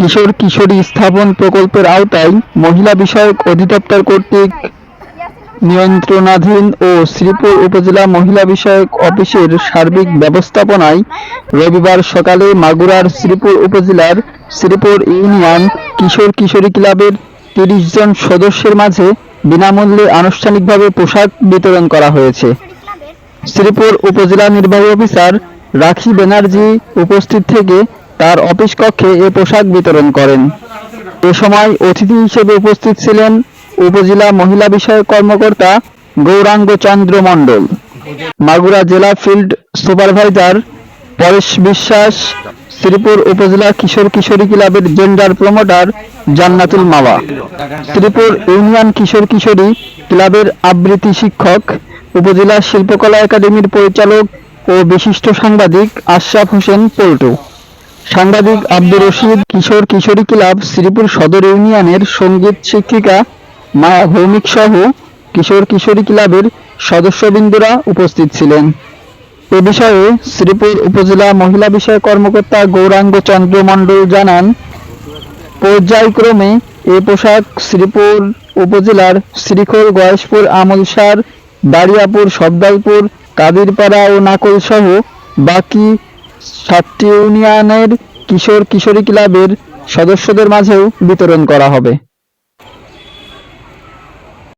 কিশোর কিশোরী স্থাপন প্রকল্পের আওতায় মহিলা বিষয়ক অধিদপ্তর কর্তৃক নিয়ন্ত্রণাধীন ও শ্রীপুর উপজেলা মহিলা বিষয়ক অফিসের সার্বিক ব্যবস্থাপনায় রবিবার সকালে মাগুরার শ্রীপুর উপজেলার শ্রীপুর ইউনিয়ন কিশোর কিশোরী ক্লাবের তিরিশ জন সদস্যের মাঝে বিনামূল্যে আনুষ্ঠানিকভাবে পোশাক বিতরণ করা হয়েছে। শ্রীপুর উপজেলা নির্বাহী অফিসার রাখি ব্যানার্জি উপস্থিত থেকে তার অফিস কক্ষে এ পোশাক বিতরণ করেন। এ সময় অতিথি হিসেবে উপস্থিত ছিলেন উপজেলা মহিলা বিষয়ক কর্মকর্তা গৌরাঙ্গ চন্দ্র মণ্ডল। মাগুরা জেলা ফিল্ড সুপারভাইজার পরেশ বিশ্বাস, শ্রীপুর উপজেলা কিশোর কিশোরী ক্লাবের gender promoter Jannatul Mawa, Sripur union কিশোর কিশোরী ক্লাবের আবৃত্তি শিক্ষক, উপজেলা শিল্পকলা একাডেমির পরিচালক ও বিশিষ্ট সাংবাদিক আশরাফ হোসেন পল্টু। সাংবাদিক আব্দুর রশিদ কিশোর কিশোরী ক্লাব শ্রীপুর সদর ইউনিয়নের সংগীত শিক্ষিকা মায়া ভৌমিক সহ কিশোর কিশোরী ক্লাবের সদস্যবৃন্দরা উপস্থিত ছিলেন। এ বিষয়ে শ্রীপুর উপজেলা মহিলা বিষয়ক কর্মকর্তা গৌরাঙ্গ চন্দ্র মণ্ডল জানান, পর্যায়ক্রমে এ পোশাক শ্রীপুর উপজেলার শ্রীখোল, গয়েশপুর, আমলসার দারিয়াপুর সবদালপুর, কাদিরপাড়া ও নাকল সহ বাকি সাতটি ইউনিয়নের কিশোর কিশোরী ক্লাবের সদস্যদের মাঝেও বিতরণ করা হবে।